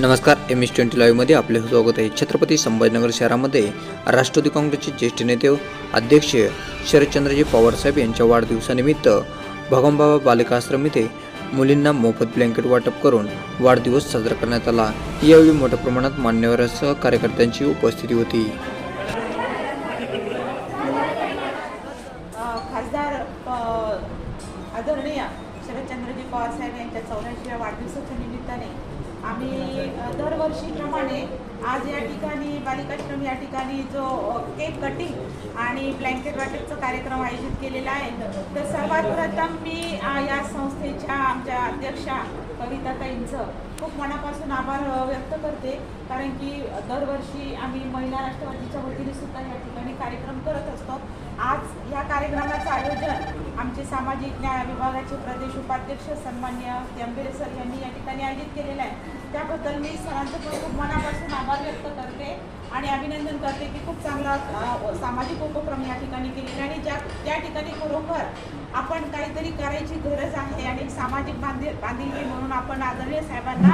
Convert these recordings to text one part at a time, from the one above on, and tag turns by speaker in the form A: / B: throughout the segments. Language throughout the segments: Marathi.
A: नमस्कार एम एस ट्वेंटी लाईव्हमध्ये आपले स्वागत आहे. छत्रपती संभाजीनगर शहरामध्ये राष्ट्रवादी काँग्रेसचे ज्येष्ठ नेते अध्यक्ष शरदचंद्रजी पवारसाहेब यांच्या वाढदिवसानिमित्त भगमबाबा बालिकाश्रम इथे येथे मुलींना मोफत ब्लँकेट वाटप करून वाढदिवस साजरा करण्यात आला. यावेळी मोठ्या प्रमाणात मान्यवरांसह कार्यकर्त्यांची उपस्थिती होती.
B: खासदार आदरणीय शरदचंद्रजी पवारसाहेब यांच्या चौऱ्याऐंशीव्या वाढदिवसाच्या निमित्ताने आम्ही दरवर्षीप्रमाणे आज या ठिकाणी बालिकाश्रम या ठिकाणी जो केक कटिंग आणि ब्लँकेट वाटपचा कार्यक्रम आयोजित केलेला आहे. तर सर्वात प्रथम मी या संस्थेच्या आमच्या अध्यक्षा कविताताईंचं खूप मनापासून आभार व्यक्त करते. कारण की दरवर्षी आम्ही महिला राष्ट्रवादीच्या वतीने सुद्धा या ठिकाणी कार्यक्रम करत असतो. आज या कार्यक्रमाचं आयोजन आमचे सामाजिक न्याय विभागाचे प्रदेश उपाध्यक्ष सन्मान्य केंबेरे सर यांनी या ठिकाणी आयोजित केलेलं आहे. त्याबद्दल मी सरांचं पण खूप मनापासून आभार व्यक्त करते आणि अभिनंदन करते की खूप चांगला सामाजिक उपक्रम या ठिकाणी केलेला आणि ज्या त्या ठिकाणी खरोखर आपण काहीतरी करायची गरज आहे आणि सामाजिक बांधील बांधिलकी म्हणून आपण आदरणीय साहेबांना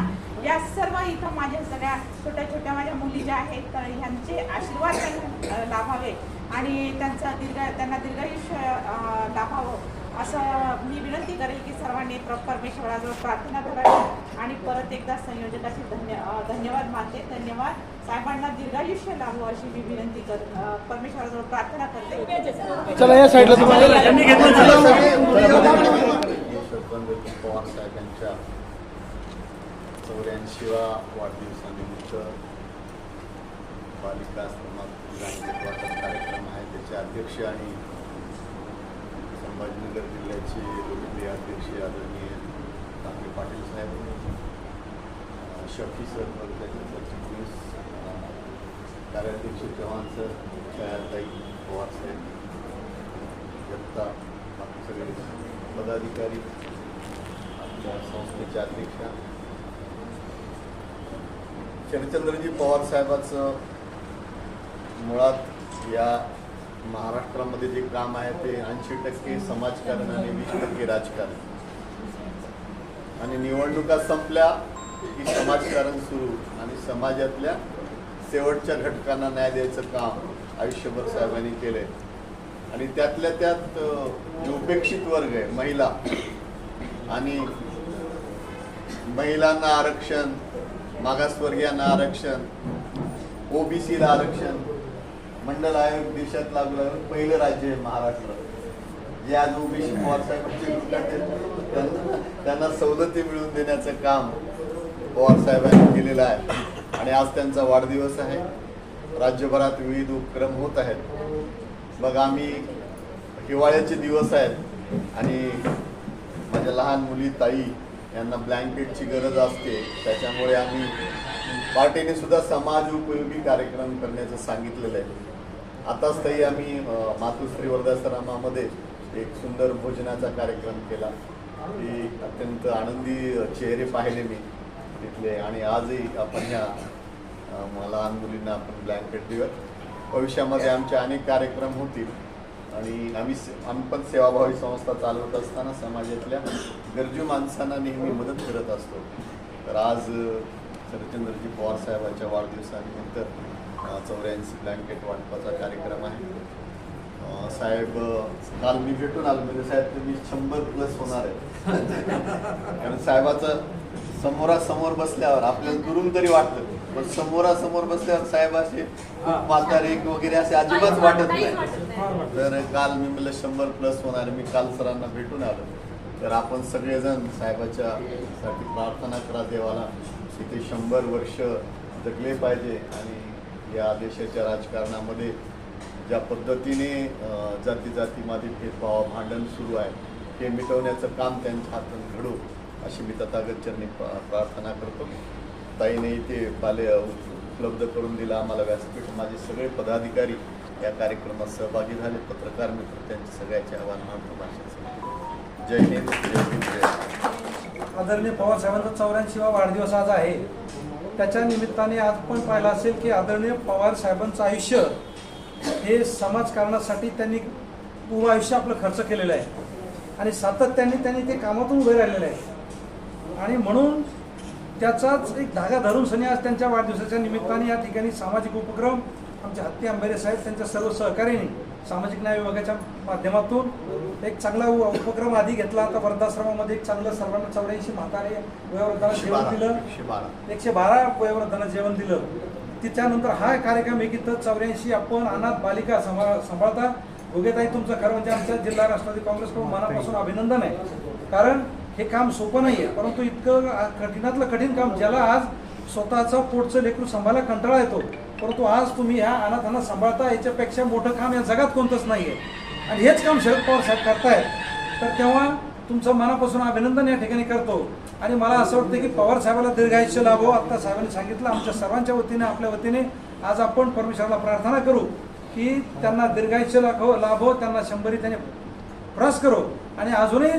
B: या सर्व इथं माझ्या सगळ्या छोट्या छोट्या माझ्या मुली ज्या आहेत तर ह्यांचे आशीर्वाद त्यांना लाभावे. आणि त्यांचा दीर्घ त्यांना दीर्घायुष्य लाभावं. असं मी विनंती करेल की सर्वांनी प्र परमेश्वराजवळ प्रार्थना करावी आणि परत एकदा संयोजकाचे धन्य धन्यवाद मानते. धन्यवाद. साहेबांना दीर्घायुष्य लाभो अशी मी विनंती कर परमेश्वराजवळ प्रार्थना करते.
C: चला या साईडला
D: पवार चौऱ्याऐंशीवा वाढदिवसानिमित्त बालिका आश्रमात ब्लँकेट वाटप कार्यक्रम आहे. त्याचे अध्यक्ष आणि संभाजीनगर जिल्ह्याचे लोकप्रिय अध्यक्ष आदरणीय तांबे पाटील साहेब शफी सर त्याचे सरचिटणीस कार्याध्यक्ष चव्हाण सर छायाताई पवार साहेब जगता बाकी सगळे पदाधिकारी आपल्या संस्थेचे अध्यक्ष शरदचंद्रजी पवार साहेबाचं मुळात या महाराष्ट्रामध्ये जे काम आहे ते ऐंशी टक्के समाजकारण आणि वीस टक्के राजकारण. आणि निवडणुका संपल्या की समाजकारण सुरू आणि समाजातल्या शेवटच्या घटकांना न्याय द्यायचं काम आयुष्यभर साहेबांनी केलंय. आणि त्यातल्या त्यात जो उपेक्षित वर्ग आहे महिला आणि महिलांना आरक्षण मागासवर्गीयांना आरक्षण ओबीसीला आरक्षण मंडल आयोग देशात लागलं पहिलं राज्य आहे महाराष्ट्र. जे आज ओबीसी पवारसाहेबांचे आहेत, त्यांना त्यांना सवलती मिळवून देण्याचं काम पवारसाहेबांनी केलेलं आहे. आणि आज त्यांचा वाढदिवस आहे. राज्यभरात विविध उपक्रम होत आहेत. मग आम्ही हिवाळ्याचे दिवस आहेत. आणि माझ्या लहान मुली ताई यांना ब्लँकेटची गरज असते. त्याच्यामुळे आम्ही पार्टीने सुद्धा समाज उपयोगी कार्यक्रम करण्याचं सांगितलेलं आहे. आताच तरी आम्ही मातुश्री वर्धाश्रमामध्ये एक सुंदर भोजनाचा कार्यक्रम केला. ती अत्यंत आनंदी चेहरे पाहिले मी तिथले आणि आजही आपण ह्या लहान मुलींना आपण ब्लँकेट देऊयात. भविष्यामध्ये आमचे अनेक कार्यक्रम होतील. आणि आम्ही आम्ही पण सेवाभावी संस्था चालवत असताना समाजातल्या गरजू माणसांना नेहमी मदत करत असतो. तर आज अ, शरदचंद्रजी पवार साहेबांच्या वाढदिवसानिमित्त चौऱ्याऐंशी ब्लँकेट वाटपाचा कार्यक्रम आहे. साहेब काल मी भेटून आलो म्हणजे साहेब तुम्ही शंभर प्लस होणार आहे कारण साहेबाचं समोरासमोर बसल्यावर आपल्याला दुरून तरी वाटतं. पण समोरासमोर बसल्यावर साहेब असे खूप म्हातारे वगैरे असे अजिबात वाटत नाही. तर काल मी म्हणलं शंभर प्लस होणार आहे. मी काल सरांना भेटून आलो. तर आपण सगळेजण साहेबाच्या साठी प्रार्थना करा देवाला की ते शंभर वर्ष जगले पाहिजे आणि या देशाच्या राजकारणामध्ये ज्या पद्धतीने जाती जातीमध्ये भेदभाव भांडण सुरू आहे हे मिटवण्याचं काम त्यांच्या हातून घडू अशी मी तथागतचरणी प्रा- प्रार्थना करतो. ताईने इथे पाले उपलब्ध करून दिला आम्हाला व्यासपीठ. माझे सगळे पदाधिकारी या कार्यक्रमात सहभागी झाले. पत्रकार मित्र त्यांचे सगळ्याचे आव्हान मानतो. भाषेचे जय हिंद जय हिंद जय
C: आदरणीय पवार साहेबांचा चौऱ्याऐंशीवा वाढदिवस आज आहे. त्याच्या निमित्ताने आज पण पाहिलं असेल की आदरणीय पवार साहेबांचं आयुष्य हे समाजकारणासाठी त्यांनी पूर्ण आयुष्य आपलं खर्च केलेलं आहे. आणि सातत्याने त्यांनी ते कामातून उभे राहिलेलं आहे. आणि म्हणून त्याचाच एक धागा धरून सनी आज त्यांच्या वाढदिवसाच्या निमित्ताने या ठिकाणी सामाजिक उपक्रम आमचे हत्ती आंबेरे साहेब त्यांच्या सर्व सहकार्याने सामाजिक न्याय विभागाच्या माध्यमातून एक चांगला उपक्रम आधी घेतला. आता वृद्धाश्रमामध्ये एक चांगलं सर्वांना चौऱ्याऐंशी म्हातारे वयोवृद्धाला
D: एकशे
C: जेवण दिलं.
D: एकशे बारा.
C: वयोवृद्धांना जेवण दिलं. ती त्यानंतर हा कार्यक्रम एक इथं चौऱ्याऐंशी आपण अनाथ बालिका सांभाळ सांभाळता. भोगेताई तुमचं खरं म्हणजे आमच्या जिल्हा राष्ट्रवादी काँग्रेसकडून मनापासून अभिनंदन आहे. कारण हे काम सोपं नाही आहे परंतु इतकं कठीणातलं कठीण काम ज्याला आज स्वतःचं पोटचं लेकरू सांभाळायला कंटाळा येतो परंतु आज तुम्ही ह्या अनाथांना सांभाळता याच्यापेक्षा मोठं काम या जगात कोणतंच नाही आहे आणि हेच काम शरद पवार साहेब करतायत. तर तेव्हा तुमचं मनापासून अभिनंदन या ठिकाणी करतो. आणि मला असं वाटतं की पवार साहेबाला दीर्घायुष्य लाभो. आत्ता साहेबांनी सांगितलं आमच्या सर्वांच्या वतीने आपल्या वतीने आज आपण परमेश्वराला प्रार्थना करू की त्यांना दीर्घायुष्य लाभो लाभो त्यांना शंभरी त्याने प्रस करो. आणि अजूनही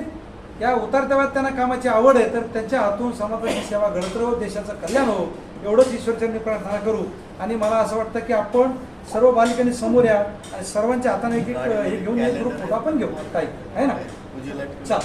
C: या उतरत्या वयात त्यांना कामाची आवड आहे तर त्यांच्या हातून समाजाची सेवा घडत राहो देशाचं कल्याण हो एवढंच ईश्वरचरणी प्रार्थना करू. आणि मला असं वाटतं की आपण सर्व बालिकांनी समोर या आणि सर्वांच्या हाताने एक एक हे घेऊन एक ग्रुप फोटो आपण घेऊ. काही आहे ना? चला.